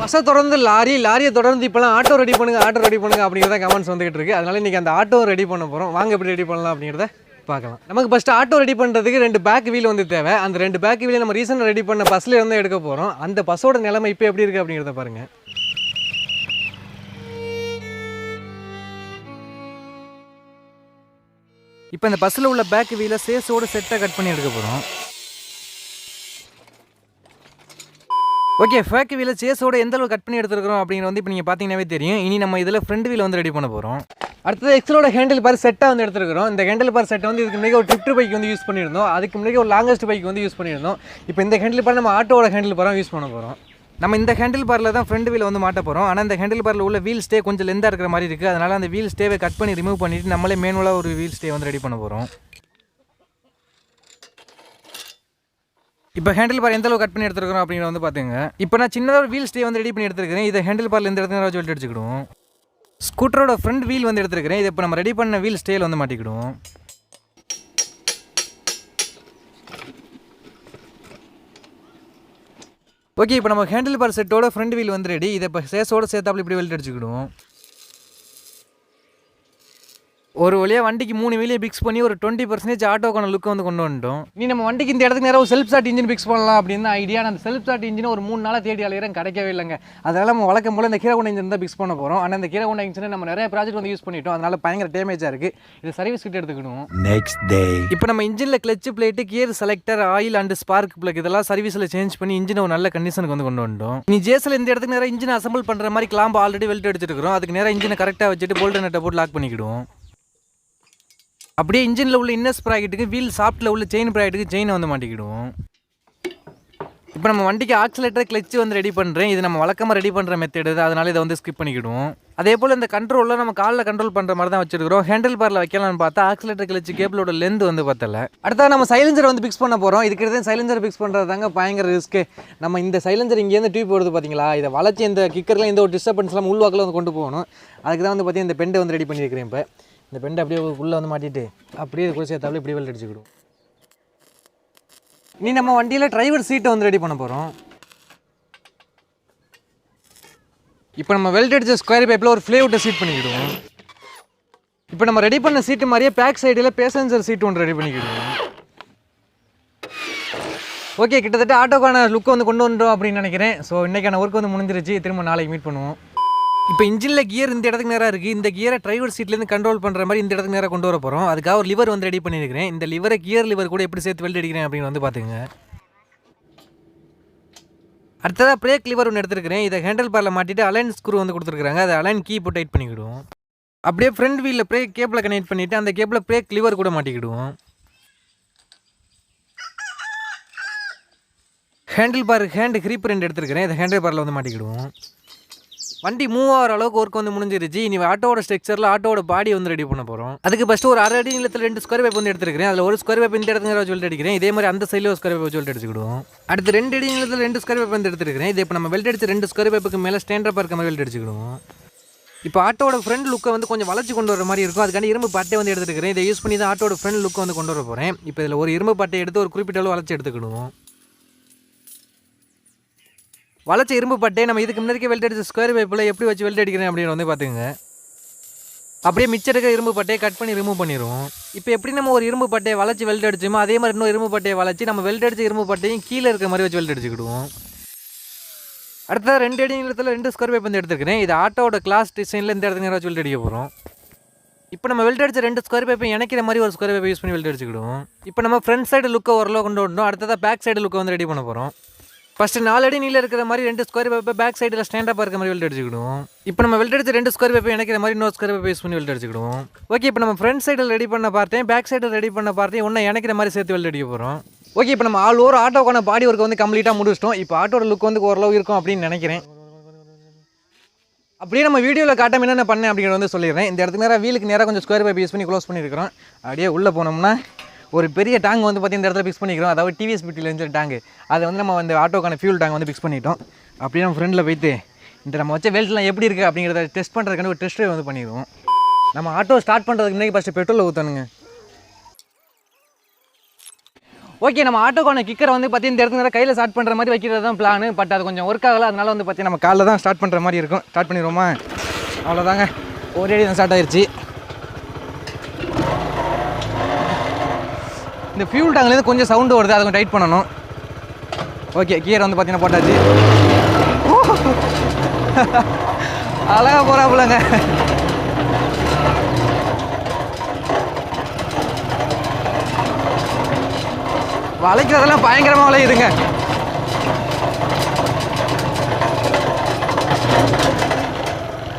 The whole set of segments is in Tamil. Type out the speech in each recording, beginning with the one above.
பஸ்ஸை தொடர்ந்து லாரி லாரியை தொடர்ந்து இப்போலாம் ஆட்டோ ரெடி பண்ணுங்க ஆட்டோ ரெடி பண்ணுங்க அப்படிங்கிறத கமெண்ட்ஸ் வந்துகிட்டு இருக்குது அதனால இன்னைக்கு அந்த ஆட்டோ ரெடி பண்ண போகிறோம் வாங்க எப்படி ரெடி பண்ணலாம் அப்படிங்கிறத பார்க்கலாம். நமக்கு ஃபஸ்ட்டு ஆட்டோ ரெடி பண்ணுறதுக்கு ரெண்டு பேக் வீல் வந்து தேவை. அந்த ரெண்டு பேக் வீலை நம்ம ரீசெண்டாக ரெடி பண்ண பஸ்ஸில் இருந்து எடுக்க போகிறோம் அந்த பஸ்ஸோட நிலைமை இப்போ எப்படி இருக்குது அப்படிங்கிறத பாருங்கள் இப்போ இந்த பஸ்ஸில் உள்ள பேக் வீலை சேஸோட செட்டை கட் பண்ணி எடுக்க போகிறோம் ஓகே ஃபேக் வீல சேஸோட எந்த அளவு கட் பண்ணி எடுத்துருக்கோம் அப்படிங்கிற வந்து இப்போ நீங்கள் பார்த்தீங்கன்னாவே தெரியும். இனி நம்ம இதில் ஃப்ரண்ட் வீல் வந்து ரெடி பண்ண போகிறோம் அடுத்தது எக்ஸலோட ஹேண்டில் பார் செட்டாக வந்து எடுத்துருக்கிறோம். இந்த ஹேண்டில் பார் செட்டை வந்து இதுக்கு முன்னாடி ஒரு ட்ரிப்ட் பைக் வந்து யூஸ் பண்ணியிருந்தோம். அதுக்கு முன்னாடி ஒரு லாங்கஸ்ட் பைக் வந்து யூஸ் பண்ணியிருந்தோம். இப்போ இந்த ஹேண்டில் பார் நம்ம ஆட்டோட ஹேண்டில் பாரம் யூஸ் பண்ண போகிறோம் நம்ம இந்த ஹேண்டில் பாரில் தான் ஃப்ரண்ட் வீல் வந்து மாட்ட போகிறோம் ஆனால் இந்த ஹேண்டில் பாரில் உள்ள வீல் ஸ்டே கொஞ்சம் லெந்தாக இருக்கிற மாதிரி இருக்குது அதனால் அந்த வீல் ஸ்டேவை கட் பண்ணி ரிமூவ் பண்ணிவிட்டு நம்மளே மேனுவலாக ஒரு வீல் ஸ்டே வந்து ரெடி பண்ண போகிறோம் இப்போ ஹேண்டில் பார் எந்த அளவு கட் பண்ணி எடுத்துருக்கோம் அப்படிங்கிற வந்து பார்த்துங்க இப்போ நான் சின்னதாக ஒரு வீல் ஸ்டே வந்து ரெடி பண்ணி எடுத்துருக்கேன் இதை ஹேண்டில் பார்ல இந்த இடத்துல சொல்லிட்டு அடிச்சுக்கிடுவோம். ஸ்கூட்டரோட ஃப்ரண்ட் வீல் வந்து எடுத்துருக்கிறேன். இதை இப்போ நம்ம ரெடி பண்ண வீல் ஸ்டேல வந்து மாட்டிக்கிடுவோம். ஓகே இப்போ நம்ம ஹேண்டில் பார் செட்டோட ஃப்ரண்ட் வீல் வந்து ரெடி இதை இப்போ சேஸோட சேர்த்தாப்புல இப்படி வெல்ட் அடிச்சுக்கிடுவோம். ஒரு வழியாக வண்டிக்கு மூணு வீலையும் பிக்ஸ் பண்ணி ஒரு டுவெண்ட்டி பர்சன்டேஜ் ஆட்டோக்கான லுக்கை வந்து கொண்டு வந்துட்டோம். நீ நம்ம வண்டிக்கு இந்த இடத்துக்கு நேரம் செல்ஃப் ஸ்டார்ட் இன்ஜின் பிக்ஸ் பண்ணலாம் அப்படின்னு ஐடியா அந்த செல்ஃப் ஸ்டார்ட் இன்ஜின் ஒரு மூணு நாளாக தேடி அலையிறேன் கிடைக்கவே இல்லைங்க. அதனால நம்ம வழக்கம் போல இந்த கீரகுண்ட இன்ஜின் தான் பிக்ஸ் பண்ண போகிறோம் ஆனால் இந்த கீரகுண்ட இன்ஜினை நம்ம நிறைய ப்ராஜெக்ட் வந்து யூஸ் பண்ணிட்டோம். அதனால பயங்கர டேமேஜாக இருக்குது இது சர்வீஸ் கிட்ட எடுத்துக்கணும். Next day. இப்போ நம்ம இன்ஜினில் clutch plate gear selector oil and spark plug இதெல்லாம் சர்வீஸில் சேஞ்ச் பண்ணி இன்ஜினை ஒரு நல்ல கண்டிஷனுக்கு வந்து கொண்டு வந்துட்டோம். நீ ஜேசில் இந்த இடத்துக்கு நேரம் இன்ஜினை அசம்பிள் பண்ணுற மாதிரி கிளாம்பு ஆல்ரெடி வெல்ட் எடுத்துருக்கோம் அதுக்கு நேரம் இன்ஜினை கரெக்டாக வச்சுட்டு போல்ட் நட்டை போட்டு லாக் பண்ணிக்கிடுவோம். அப்படியே இன்ஜினில் உள்ள இன்னஸ் ப்ராக்கெட்டுக்கு வீல் சாஃப்ட்டில் உள்ள செயின் ப்ராக்கெட்டுக்கு செயினை வந்து மாட்டிக்கிடுவோம் இப்போ நம்ம வண்டிக்கு ஆக்சிலேட்டர் கிளச்சு வந்து ரெடி பண்ணுறேன் இது நம்ம வழக்கமாக ரெடி பண்ணுற மெத்தடு அதனால் இதை வந்து ஸ்கிப் பண்ணிக்கிடுவோம். அதே போல் இந்த கண்ட்ரோலில் நம்ம காலில் கண்ட்ரோல் பண்ணுற மாதிரி தான் வச்சிருக்கிறோம். ஹேண்டில் பாரில் வைக்கலாம்னு பார்த்தா ஆக்சிலேட்டர் கிளச்சு கேபிளோட லென்த் வந்து பார்த்தல அடுத்தது நம்ம சைலஞ்சர் வந்து ஃபிக்ஸ் பண்ண போகிறோம் இதுக்கு சைலஞ்சர் ஃபிக்ஸ் பண்ணுறது தாங்க பயங்கர ரிஸ்க்கு நம்ம இந்த சைலஞ்சர் இங்கேருந்து டியூப் வருது பார்த்தீங்களா இதை வளைச்சி இந்த கிக்கரில் இந்த ஒரு டிஸ்டர்பன்ஸ்லாம் உள்வாக்கில் வந்து கொண்டு போகணும். அதுக்கு தான் வந்து பார்த்தீங்கன்னா இந்த பெண்டை வந்து ரெடி பண்ணியிருக்கிறேன் இப்போ. இந்த பெண்டை அப்படியே உள்ளே வந்து மாட்டிட்டு அப்படியே இது கூட சேர்த்தாப்புல இப்படி வெல்ட் அடிச்சுக்கிடும். நீ நம்ம வண்டியில் டிரைவர் சீட்டை வந்து ரெடி பண்ண போகிறோம் இப்போ நம்ம வெல்ட் அடித்த ஸ்கொயர் பைப்பில் ஒரு ஃப்ளேவுட்டை சீட் பண்ணிக்கிடுவோம். இப்போ நம்ம ரெடி பண்ண சீட்டு மாதிரியே பேக் சைடில் பேசஞ்சர் சீட்டு ஒன்று ரெடி பண்ணிக்கிடுவோம். ஓகே கிட்டத்தட்ட ஆட்டோக்கான லுக் வந்து கொண்டு வந்துட்டோம் அப்படின்னு நினைக்கிறேன். ஸோ இன்றைக்கான ஒர்க் வந்து முடிஞ்சிருச்சு. திரும்ப நாளைக்கு மீட் பண்ணுவோம். இப்போ இன்ஜினில் கியர் இந்த இடத்துக்கு நேராக இருக்குது இந்த கியரை டிரைவர் சீட்லேருந்து கண்ட்ரோல் பண்ணுற மாதிரி இந்த இடத்துக்கு நேராக கொண்டு வர போகிறோம் அதுக்காக ஒரு லிவர் வந்து ரெடி பண்ணியிருக்கிறேன். இந்த லிவரை கியர் லிவர் கூட எப்படி சேர்த்து வெல்ட் அடிக்கிறேன் அப்படின்னு வந்து பார்த்துங்க அடுத்ததாக பிரேக் லிவர் ஒன்று எடுத்துருக்கிறேன். இதை ஹேண்டில் பாரில் மாட்டிட்டு அலைன் ஸ்க்ரூ வந்து கொடுத்துருக்காங்க அதை அலைன் கீ போட்டு டைட் பண்ணிக்கிடுவோம். அப்படியே ஃப்ரண்ட் வீலில் பிரேக் கேபிளை கனெக்ட் பண்ணிவிட்டு அந்த கேபிளை பிரேக் லிவர் கூட மாட்டிக்கிடுவோம். ஹேண்டில் பார் ஹேண்ட் கிரீப் ரெண்டு எடுத்துருக்கிறேன். இதை ஹேண்டில் பாரில் வந்து மாட்டிக்கிடுவோம். வண்டி மூவ் ஆகிற அளவுக்கு ஒர்க் வந்து முடிஞ்சிருச்சு. இனி ஆட்டோட ஸ்ட்ரக்சரில் ஆட்டோட பாடி வந்து ரெடி பண்ண போகிறோம் அதுக்கு ஃபஸ்ட்டு ஒரு அரை அடி நிலத்தில் ரெண்டு ஸ்கொயர் பைப் வந்து எடுத்துருக்கிறேன். அதில் ஒரு ஸ்கொயர் பைப் இந்த இடத்துல சொல்லிட்டு வெல்ட் அடிக்கிறேன். இதே மாதிரி அந்த சைடில் ஒரு ஸ்கொயர் பைப் சொல்லிட்டு அடிச்சுக்கிடுவோம். அடுத்து ரெண்டு அடி நிலத்தில் ரெண்டு ஸ்கொயர் பைப் வந்து எடுத்துருக்கிறேன். இது இப்போ நம்ம வெல்ட் அடிச்சு ரெண்டு ஸ்கொயர் பைப்புக்கு மேலே ஸ்டாண்டப் இருக்க மாதிரி வெல்ட் அடிச்சுக்கிடுவோம். இப்போ ஆட்டோட ஃப்ரண்ட் லுக்கை வந்து கொஞ்சம் வளர்ச்சி கொண்டு வர மாதிரி இருக்கும். அதுக்காண்டி இரும்பு பட்டை வந்து எடுத்துருக்கிறேன். இதை யூஸ் பண்ணி தான் ஆட்டோட ஃப்ரண்ட் லுக்கை வந்து கொண்டு வர போகிறேன் இப்போ இதில் ஒரு இரும்பு பட்டை எடுத்து ஒரு குறிப்பிட்ட அளவு வளர்ச்சி எடுத்துக்கிடுவோம். வளைச்ச இரும்பு பட்டை நம்ம இதுக்கு முன்னாடி வெல்ட் அடிச்ச ஸ்கொயர் பைப்பில் எப்படி வச்சு வெல்ட் அடிக்கிறேன் அப்படின்னு வந்து பார்த்துங்க அப்படியே மிச்சம் இருக்கிற இரும்பு பட்டையை கட் பண்ணி ரிமூவ் பண்ணிடுவோம் இப்போ எப்படி நம்ம ஒரு இரும்பு பட்டையை வளைச்சி வெல்ட் அடிச்சோமோ அதே மாதிரி இன்னும் இரும்பு பட்டையை வளைச்சி நம்ம வெல்ட் அடிச்ச இரும்பு பட்டையும் கீழே இருக்கிற மாதிரி வச்சு வெல்ட் அடிச்சுக்கிடுவோம். அடுத்தது ரெண்டு அடி நிலத்தில் ரெண்டு ஸ்கொயர் பைப் வந்து எடுத்துருக்கிறேன். இது ஆட்டோட கிளாஸ் டிசைனில் இந்த இடத்துல நேரம் வச்சு வெல்ட் அடிக்க போகிறோம் இப்போ நம்ம வெல்ட் அடிச்ச ரெண்டு ஸ்கொயர் பைப்பை இணைக்கிற மாதிரி ஒரு ஸ்கொயர் பைப்பை யூஸ் பண்ணி வெல்ட் அடிச்சுக்கிடுவோம். இப்போ நம்ம ஃப்ரண்ட் சைடு லுக்கை ஓரளவு கொண்டு வரணும். அடுத்ததாக பேக் சைடு லுக்கை வந்து ரெடி பண்ண போகிறோம் ஃபஸ்ட்டு நாலு அடி நீளம் இருக்கிற மாதிரி ரெண்டு ஸ்கொயர் பைப்பை பேக் சைடில் ஸ்டாண்டப்பாக இருக்க மாதிரி வெல்ட் அடிச்சுக்கிடுவோம் இப்போ நம்ம வெல்ட் எடுத்து ரெண்டு ஸ்கொயர் பைப்பை இணைக்கிற மாதிரி இன்னொரு ஸ்கொயர் பைப்பை யூஸ் பண்ணி வெல்ட் அடிச்சுக்கிடுவோம் ஓகே இப்போ நம்ம ஃப்ரண்ட் சைடில் ரெடி பண்ண பார்த்தேன் பேக் சைடில் ரெடி பண்ண பார்த்தேன் ஒன்று இணைக்கிற மாதிரி சேர்த்து வெல்ட் அடிக்க போகிறோம் ஓகே இப்போ நம்ம ஆல் ஓவர் ஆட்டோக்கான பாடி ஒர்க் வந்து கம்ப்ளீட்டாக முடிச்சிட்டோம். இப்போ ஆட்டோட லுக் வந்து ஓரளவு இருக்கும் அப்படின்னு நினைக்கிறேன். அப்படியே நம்ம வீடியோவில் காட்டாம என்னென்ன பண்ணேன் அப்படிங்கிறத வந்து சொல்லிடுறேன். இந்த இடத்துக்கு நேராக வீலுக்கு நேராக கொஞ்சம் ஸ்கொயர் பைப் யூஸ் பண்ணி க்ளோஸ் பண்ணியிருக்கிறோம். அப்படியே உள்ளே போனோம்னா ஒரு பெரிய டேங்க் வந்து பார்த்தி இந்த இடத்துல ஃபிக்ஸ் பண்ணிக்கிறோம். அதாவது டிவிஎஸ் பிட்டியில் இருந்த டேங்க் அதை வந்து நம்ம அந்த ஆட்டோக்கான ஃபியூல் டேங்க் வந்து ஃபிக்ஸ் பண்ணிட்டோம். அப்படியே நம்ம ஃப்ரெண்டில் போயிட்டு இந்த நம்ம வச்ச வெல்ட்லாம் எப்படி இருக்குது அப்படிங்கிறத டெஸ்ட் பண்ணுறதுக்கான ஒரு டெஸ்ட் வந்து பண்ணிடுவோம். நம்ம ஆட்டோ ஸ்டார்ட் பண்ணுறதுக்கு முன்னாடி ஃபஸ்ட்டு பெட்ரோல் ஊற்றணுங்க ஓகே நம்ம ஆட்டோக்கான கிக்கரை வந்து பார்த்தீங்கன்னா இந்த இடத்துல கையில் ஸ்டார்ட் பண்ணுற மாதிரி வைக்கிறது தான் பிளான் பட் அது கொஞ்சம் ஒர்க் ஆகலை. அதனால வந்து பார்த்தீங்கன்னா நம்ம காலைல தான் ஸ்டார்ட் பண்ணுற மாதிரி இருக்கும். ஸ்டார்ட் பண்ணிடுவோமா? அவ்வளோதாங்க ஒரே அடி தான் ஸ்டார்ட் ஆயிடுச்சு இந்த ஃபியூல் டேங்க்லேருந்து கொஞ்சம் சவுண்டு வருது அதை கொஞ்சம் டைட் பண்ணணும். ஓகே கியர் வந்து பார்த்தீங்கன்னா போட்டாச்சு. அழகாக போகிறாப்புலங்க வளைக்கிறதெல்லாம் பயங்கரமாக வளையுதுங்க.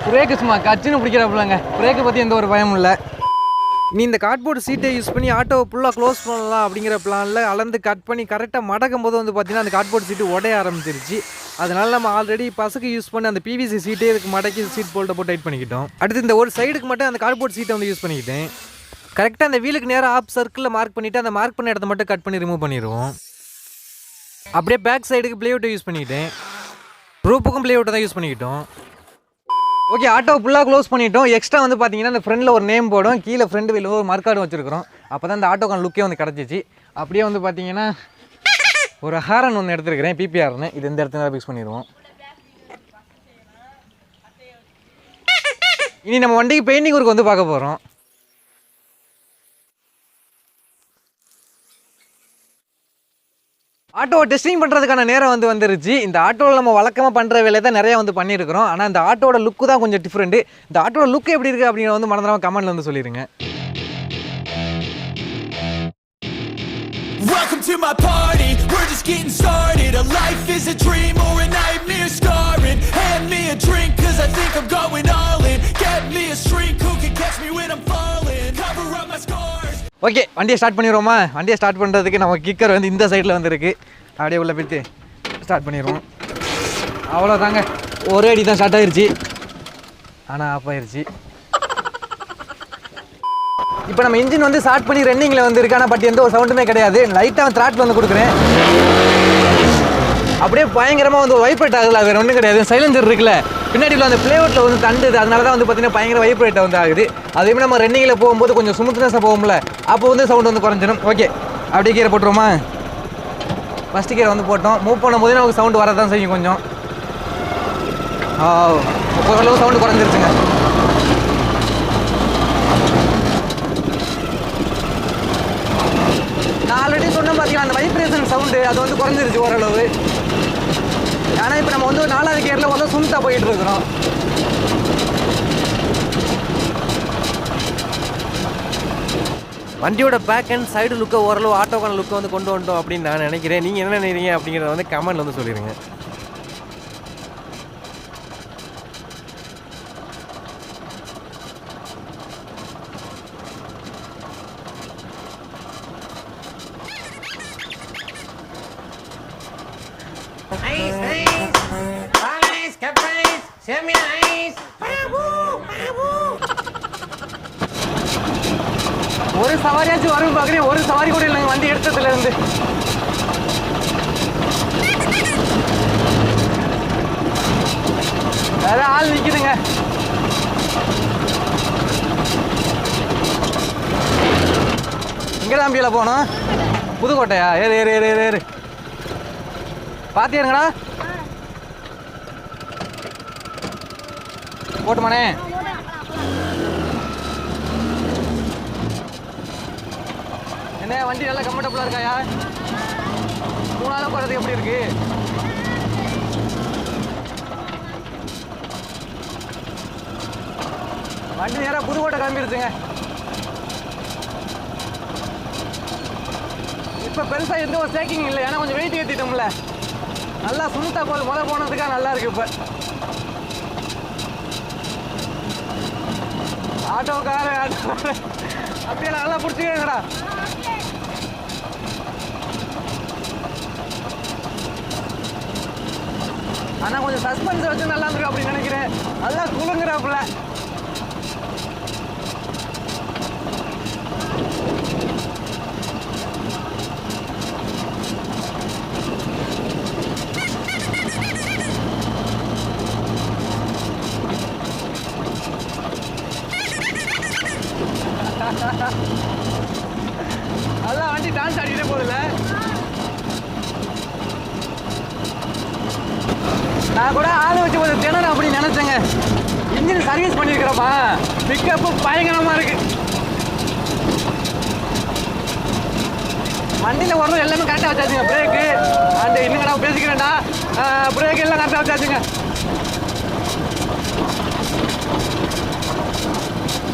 பிரேக்கு சும்மா கச்சுன்னு பிடிக்கிறாப்புலங்க பிரேக்கை பற்றி எந்த ஒரு பயமும் இல்லை. நீ இந்த கார்ட்போர்டு சீட்டை யூஸ் பண்ணி ஆட்டோவை ஃபுல்லாக க்ளோஸ் பண்ணலாம் அப்படிங்கிற பிளானில் அளந்து கட் பண்ணி கரெக்டாக மடக்கும் போது வந்து பார்த்தீங்கன்னா அந்த கார்ட்போர்டு சீட்டு உடைய ஆரம்பிச்சிருச்சு. அதனால நம்ம ஆல்ரெடி பசுக்கு யூஸ் பண்ணி அந்த பிவிசி சீட்டே இதுக்கு மடக்கி சீட் போல்ட்டை போட்டு டைட் பண்ணிக்கிட்டோம். அடுத்து இந்த ஒரு சைடுக்கு மட்டும் அந்த கார்ட்போர்ட் சீட்டை வந்து யூஸ் பண்ணிக்கிட்டேன். கரெக்டாக அந்த வீலுக்கு நேராக ஆப் சர்க்கிளில் மார்க் பண்ணிவிட்டு அந்த மார்க் பண்ண இடத்த மட்டும் கட் பண்ணி ரிமூவ் பண்ணிடுவோம் அப்படியே பேக் சைடுக்கு பிளேவுட்டை யூஸ் பண்ணிக்கிட்டேன். ரூப்புக்கும் பிளேவுட்டை தான் யூஸ் பண்ணிக்கிட்டோம். ஓகே ஆட்டோ ஃபுல்லாக க்ளோஸ் பண்ணிட்டோம். எக்ஸ்ட்ரா வந்து பார்த்தீங்கன்னா அந்த ஃப்ரெண்டில் ஒரு நேம் போடும். கீழே ஃப்ரெண்டு வெளியில் ஒரு மர்க்கார்டு வச்சிருக்கிறோம். அப்போ தான் அந்த ஆட்டோக்கான லுக்கே வந்து கிடச்சிச்சு. அப்படியே வந்து பார்த்தீங்கன்னா ஒரு ஹாரன் ஒன்று எடுத்துருக்கிறேன் பிபிஆர்னு இது இந்த இடத்துல ஃபிக்ஸ் பண்ணிடுவோம். இனி நம்ம வண்டிக்கு பெயிண்டிங் ஒர்க் வந்து பார்க்க போகிறோம் ஆட்டோவை டெஸ்டிங் பண்ணுறதுக்கான நேரம் வந்து வந்துருச்சு இந்த ஆட்டோவில் நம்ம வழக்கமாக பண்ணுற வேலையை தான் நிறையா வந்து பண்ணியிருக்கிறோம் ஆனால் இந்த ஆட்டோட லுக்கு தான் கொஞ்சம் டிஃப்ரெண்ட்டு இந்த ஆட்டோட லுக் எப்படி இருக்குது அப்படிங்கிற வந்து மறந்துடாம கமெண்ட்டில் வந்து சொல்லிடுங்க Welcome to my party, we're just getting started A life is a dream or a nightmare scarring Hand me a drink cause I think I'm going all in Get me a shrink who can catch me when I'm falling Cover up my scars okay வண்டியை ஸ்டார்ட் பண்ணிடுவோமா? வண்டியை ஸ்டார்ட் பண்ணுறதுக்கு நம்ம கிக்கர் வந்து இந்த சைடில் வந்துருக்கு. அப்படியே உள்ள போயிட்டு ஸ்டார்ட் பண்ணிடுவோம். அவ்வளோதாங்க ஒரே அடி தான் ஸ்டார்ட் ஆயிடுச்சு ஆனால் ஆஃப் ஆயிடுச்சு இப்போ நம்ம இன்ஜின் வந்து ஸ்டார்ட் பண்ணி ரன்னிங்கில் வந்து ஆனால் பட் எந்த ஒரு சவுண்டுமே கிடையாது. லைட்டாக த்ராட் வந்து கொடுக்குறேன். அப்படியே பயங்கரமாக வந்து வைப்ரேட் ஆகுதுல வேறு ஒன்றும் கிடையாது. சைலஞ்சர் இருக்குல்ல. பின்னாடி உள்ள அந்த பிளேவுட்டில் வந்து தண்டுது. அதனால தான் வந்து பார்த்தீங்கன்னா பயங்கர வைப்ரேட் வந்து ஆகுது. அதே மாதிரி நம்ம ரன்னிங்கில் போகும்போது கொஞ்சம் சுமத்துனஸாக போகும்ல. அப்போ வந்து சவுண்ட் வந்து குறைஞ்சிடும் ஓகே அப்படியே கீரை போட்டுருவோமா? ஃபஸ்ட்டு கீரை வந்து போட்டோம். மூவ் பண்ணும்போது நமக்கு சவுண்டு வரதான் செய்யும் கொஞ்சம். ஆ ஓரளவு சவுண்டு குறைஞ்சிருச்சுங்க. நான் ஆல்ரெடி சொன்ன பார்த்தீங்கன்னா அந்த வைப்ரேஷன் சவுண்டு அது வந்து குறைஞ்சிருச்சு ஓரளவு. ஆனால் இப்போ நம்ம வந்து நாலாவது கியரில் ஓரளவு சும்தா போயிட்டு இருக்கிறோம். வண்டியோட பேக் அண்ட் சைடு லுக்கை ஓரளவு ஆட்டோக்கான லுக்கை வந்து கொண்டு வந்துட்டோம் அப்படின்னு நான் நினைக்கிறேன். நீங்கள் என்ன நினைக்கிறீங்க அப்படிங்கிறத வந்து கமெண்ட்ல வந்து சொல்லிடுங்க. Capais, semi ice. ஒரு சவாரியாச்சும் வரும் பார்க்குறேன். ஒரு சவாரி கூட இல்லைங்க வண்டி எடுத்ததுல இருந்து வேற ஆள் நிக்குதுங்க. இங்கே தம்பியில போனோம் புதுக்கோட்டையா? ஏறு ஏறு ஏறு ஏறு பாத்தியாருங்கடா போட்டுமானே. என்ன வண்டி நல்லா கம்ஃபர்டபுளாக இருக்காயா மூணாவது போகிறதுக்கு எப்படி இருக்கு? வண்டி நேராக புதுக்கோட்டை கிளம்பிடுச்சுங்க. இப்போ பெருசாக எந்த ஒரு சேக்கிங் இல்லை ஏன்னா கொஞ்சம் வெயிட் ஏற்றிட்டோம்ல நல்லா சுத்தா போல் முதல் போனதுக்காக நல்லா இருக்கு இப்போ. ஆட்டோக்கார ஆட்டோ அப்படியே நல்லா பிடிச்சிக்கங்கடா. ஆனால் கொஞ்சம் சஸ்பென்ஸ் வச்சு நல்லா இருக்கு அப்படின்னு நினைக்கிறேன். நல்லா குழுங்குறாப்புல அதான் வண்டி டான்ஸ் ஆடிக்கிட்டே போதில்ல நான் கூட ஆள் வச்சு கொஞ்சம் திணற அப்படின்னு நினச்சேங்க. இன்ஜின் சர்வீஸ் பண்ணியிருக்கிறப்பா. பிக்கப்பு பயங்கரமாக இருக்குது வண்டியில் வரணும் எல்லாமே கரெக்டாக வச்சாச்சுங்க. பிரேக்கு அந்த இன்னும் கடை பேசிக்கிறேன்டா. பிரேக் எல்லாம் கரெக்டாக வச்சாச்சுங்க.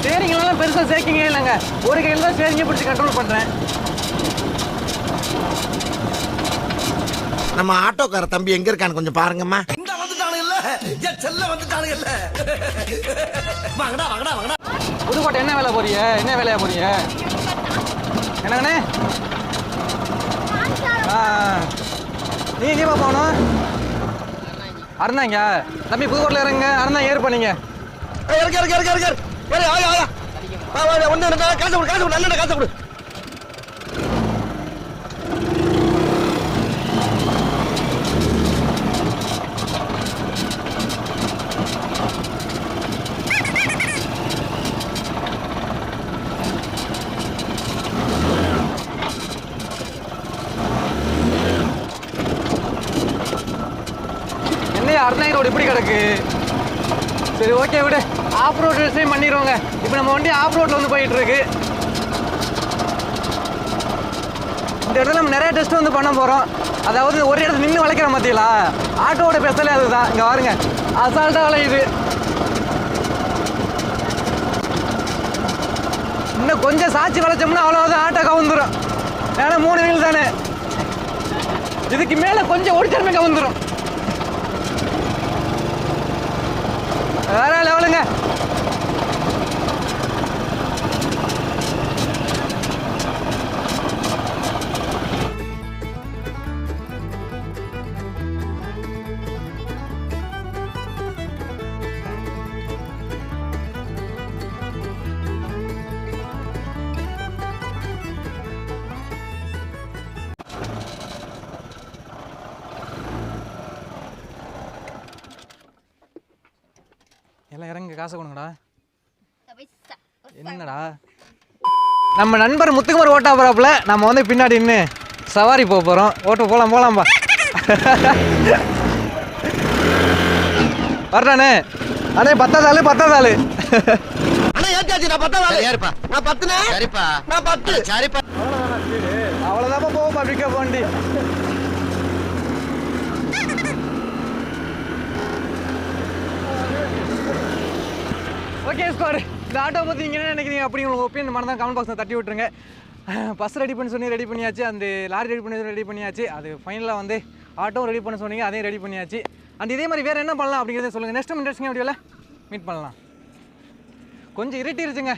ஸ்டேரிங்லாம் பெருசாக சேர்க்கிங்க இல்லைங்க. ஒரு கையில் தான் ஸ்டேரிங்கை பிடிச்சி கண்ட்ரோல் பண்ணுறேன் நம்ம ஆட்டோக்கார தம்பி எங்க இருக்கான்னு கொஞ்சம் பாருங்கம்மா. இந்த வந்துட்டானு இல்ல. என் செல்ல வந்துட்டானு இல்ல. வாங்கடா வாங்கடா வாங்கடா. புதுக்கோட்டை என்ன வேலை போறிய என்ன வேலையா போறிய என்னங்கண்ணே. நீ எங்கேப்பா போகணும்? அறந்தாங்க தம்பி புதுக்கோட்டையில் இறங்க அறந்தா ஏறு பண்ணீங்க இறக்கு இறக்கு இறக்கு இறக்கு. இறக்கு ஆயா ஆயா. வா, வா, வா, ஒண்ணு ரெண்டு காசு கொடு காசு கொடு நல்ல காசு கொடு. என்ன அறந்தாங்க ரோடு இப்படி கிடக்கு? சரி ஓகே விடு. ஆஃப் ரோட் டெஸ்டைம் பண்ணிடுவோங்க இப்போ நம்ம வண்டி ஆஃப் ரோட்டில் வந்து போயிட்டு இருக்கு இந்த இடத்துல நம்ம நிறைய டெஸ்ட் வந்து பண்ண போகிறோம் அதாவது ஒரு இடத்துல நின்று வளைக்கிற மத்தியலா ஆட்டோவோட பெசலே அதுதான். இங்கே பாருங்க. அசால்ட்டாக வளையுது. இன்னும் கொஞ்சம் சாட்சி வளைச்சோம்னா அவ்வளோதான் ஆட்டோ கவுந்துடும் ஏன்னா மூணு வீல் தானே. இதுக்கு மேலே கொஞ்சம் ஒடிச்சருமே கவுந்துரும். வேற லெவலுங்க இறங்க காசை கொடுங்கடா. என்னடா? நம்ம நண்பர் முத்துக்குமார் ஓட்டா போறாப்புல. நம்ம வந்து பின்னாடி நின்று சவாரி போக போகிறோம் ஓட்டு போகலாம் போகலாம்பா வர்றானே அண்ணே பத்தாவது ஆளு பத்தாவது ஆளு அண்ணா ஏத்தாச்சு நான் பத்தா வேலை ஏறுப்பா நான் பத்துனே சரிப்பா நான் பத்து சரிப்பா அவ்வளோதாப்பா போவோம்ப்பா பிக்கப் வண்டி ஓகே இந்த ஆட்டோ பற்றி நீங்கள் என்ன நினைக்கிறீங்க அப்படி உங்களுக்கு ஒப்பீனியன் மனம் தான் கமெண்ட் பாக்ஸில் தட்டி விட்டுருங்க. பஸ் ரெடி பண்ணி சொன்னி ரெடி பண்ணியாச்சு. அந்த லாரி ரெடி பண்ணி ரெடி பண்ணியாச்சு. அது ஃபைனலாக வந்து ஆட்டோவும் ரெடி பண்ண சொன்னீங்க அதையும் ரெடி பண்ணியாச்சு. அண்ட் இதே மாதிரி வேறு என்ன பண்ணலாம் அப்படிங்கிறத சொல்லுங்கள் நெக்ஸ்ட் இன்ட்ரெஸ்டிங் வீடியோவில் மீட் பண்ணலாம். கொஞ்சம் இருட்டிருச்சுங்க.